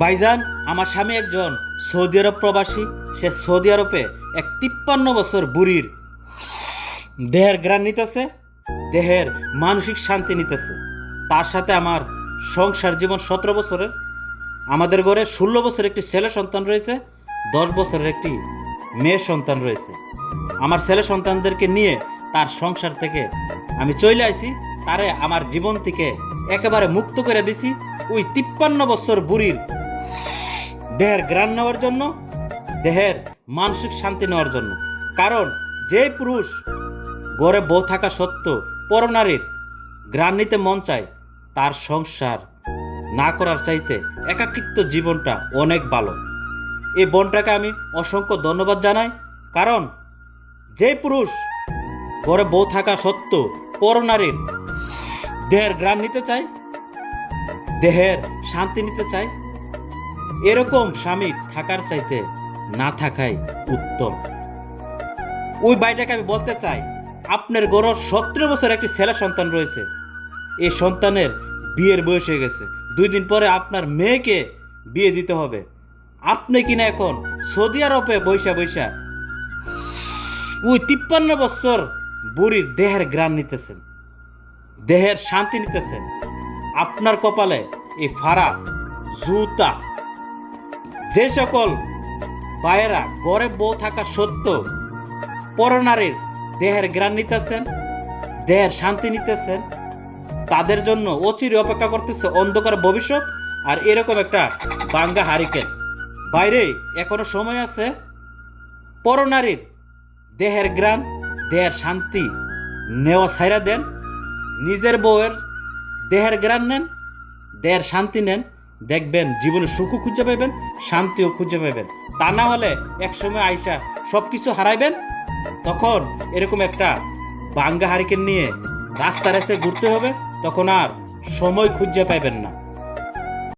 ভাইজান, আমার স্বামী একজন সৌদি আরব প্রবাসী। সে সৌদি আরবে এক তিপ্পান্ন বছর বুড়ির দেহের গ্রাণ নিতেছে, দেহের মানসিক শান্তি নিতেছে। তার সাথে আমার সংসার জীবন সতেরো বছরের। আমাদের ঘরে ষোলো বছরের একটি ছেলে সন্তান রয়েছে, দশ বছরের একটি মেয়ে সন্তান রয়েছে। আমার ছেলে সন্তানদেরকে নিয়ে তার সংসার থেকে আমি চলে আইছি, তারে আমার জীবন থেকে একেবারে মুক্ত করে দিছি। ওই তিপ্পান্ন বছর বুড়ির দেহের গ্রাণ নেওয়ার জন্য, দেহের মানসিক শান্তি নেওয়ার জন্য। কারণ যে পুরুষ গড়ে বউ থাকা সত্ত্বেও পরনারীর গ্রাণ নিতে মন চায়, তার সংসার না করার চাইতে একাকিত্ব জীবনটা অনেক ভালো। এই বনটাকে আমি অসংখ্য ধন্যবাদ জানাই। কারণ যে পুরুষ ঘরে বউ থাকা সত্ত্বেও পরনারীর দেহের গ্রাণ নিতে চায়, দেহের শান্তি নিতে চায় এরকম স্বামী থাকার চাইতে না থাকাই উত্তম। ওই বাইটাকে আমি বলতে চাই, আপনার গড় সতেরো বছর একটি ছেলে সন্তান রয়েছে। এই সন্তানের বিয়ের বয়স হয়ে গেছে। দুই দিন পরে আপনার মেয়েকে বিয়ে দিতে হবে। আপনি কিনা এখন সৌদি আরবে বৈশা বৈশা ওই তিপ্পান্ন বছর বুড়ির দেহের গ্রাম নিতেছেন, দেহের শান্তি নিতেছেন। আপনার কপালে এই ফাড়া, জুতা যে সকল বায়েরা গড়ে বউ থাকা সত্ত্বেও পরনারীর দেহের গ্রাণ নিতেছেন, দেহের শান্তি নিতেছেন, তাদের জন্য অচিরে অপেক্ষা করতেছে অন্ধকার ভবিষ্যৎ আর এরকম একটা বাঙ্গা হারিকেন। বাইরে এখনও সময় আছে, পরনারীর দেহের গ্রাণ দেহের শান্তি নেওয়া ছাইরা দেন, নিজের বউয়ের দেহের গ্রাণ নেন, দেহের শান্তি নেন দেখবেন, জীবনে সুখও খুঁজে পাবেন, শান্তিও খুঁজে পাবেন। তা না হলে একসময় আইসা সব কিছু হারাইবেন? তখন এরকম একটা বাঙ্গা হারিকেন নিয়ে রাস্তা রাস্তায় ঘুরতে হবে, তখন আর সময় খুঁজে পাইবেন না।